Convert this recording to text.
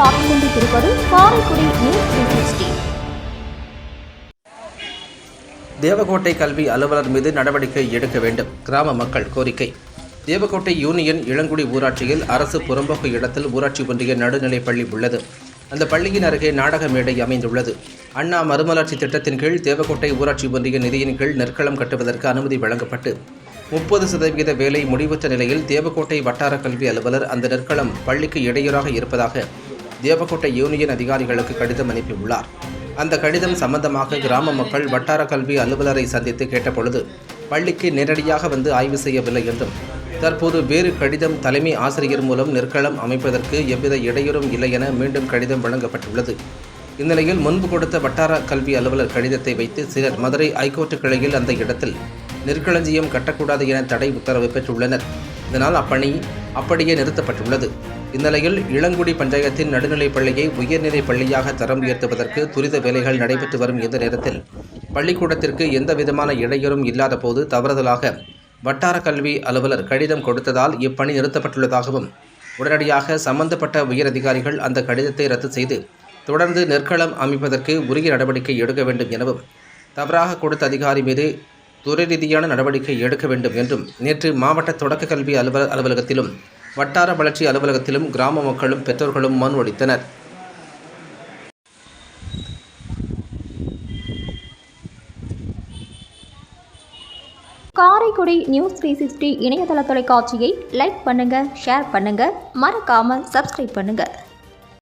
பார்த்துக் கொண்டிருப்பது Karaikudi news three Devakottai கல்வி அலுவலர் மீது நடவடிக்கை எடுக்க வேண்டும் கிராம மக்கள் கோரிக்கை. தேவகோட்டை யூனியன் இளங்குடி ஊராட்சியில் அரசு புறம்போக்கு இடத்தில் ஊராட்சி ஒன்றிய நடுநிலைப் பள்ளி உள்ளது. அந்த பள்ளியின் அருகே நாடக மேடை அமைந்துள்ளது. அண்ணா மறுமலர்ச்சி திட்டத்தின் கீழ் தேவகோட்டை ஊராட்சி ஒன்றிய நிதியின் கீழ் நெற்களம் கட்டுவதற்கு அனுமதி வழங்கப்பட்டு முப்பது சதவீத வேலை முடிவுற்ற நிலையில் தேவகோட்டை வட்டார கல்வி அலுவலர் அந்த நெற்களம் பள்ளிக்கு இடையூறாக இருப்பதாக தேவகோட்டை யூனியன் அதிகாரிகளுக்கு கடிதம் அனுப்பியுள்ளார். அந்த கடிதம் சம்பந்தமாக கிராம மக்கள் வட்டார கல்வி அலுவலரை சந்தித்து கேட்டபொழுது பள்ளிக்கு நேரடியாக வந்து ஆய்வு செய்யவில்லை என்றும் தற்போது வேறு கடிதம் தலைமை ஆசிரியர் மூலம் நெற்களம் அமைப்பதற்கு எவ்வித இடையூறும் இல்லை என மீண்டும் கடிதம் வழங்கப்பட்டுள்ளது. இந்நிலையில் முன்பு கொடுத்த வட்டார கல்வி அலுவலர் கடிதத்தை வைத்து சிலர் மதுரை ஐகோர்ட்டு கிளையில் அந்த இடத்தில் நெற்களஞ்சியம் கட்டக்கூடாது என தடை உத்தரவு பெற்றுள்ளனர். இதனால் அப்பணி அப்படியே நிறுத்தப்பட்டுள்ளது. இந்நிலையில் இளங்குடி பஞ்சாயத்தின் நடுநிலைப் பள்ளியை உயர்நிலைப் பள்ளியாக தரம் உயர்த்துவதற்கு துரித வேலைகள் நடைபெற்று வரும் இந்த நேரத்தில் பள்ளிக்கூடத்திற்கு எந்த விதமான இடையூறும் இல்லாத போது தவறுதலாக வட்டார கல்வி அலுவலர் கடிதம் கொடுத்ததால் இப்பணி நிறுத்தப்பட்டுள்ளதாகவும் உடனடியாக சம்பந்தப்பட்ட உயரதிகாரிகள் அந்த கடிதத்தை ரத்து செய்து தொடர்ந்து நெற்களம் அமைப்பதற்கு உரிய நடவடிக்கை எடுக்க வேண்டும் எனவும் தவறாக கொடுத்த அதிகாரி மீது துறை ரீதியான நடவடிக்கை எடுக்க வேண்டும் என்றும் நேற்று மாவட்ட தொடக்க கல்வி அலுவலர் அலுவலகத்திலும் வட்டார வளர்ச்சி அலுவலகத்திலும் கிராம மக்களும் பெற்றோர்களும் மனு அளித்தனர் காரைக்குடி நியூஸ் த்ரீ சிக்ஸ்டி இணையதள தொலைக்காட்சியை லைக் பண்ணுங்க ஷேர் பண்ணுங்க மறக்காமல் சப்ஸ்கிரைப் பண்ணுங்க.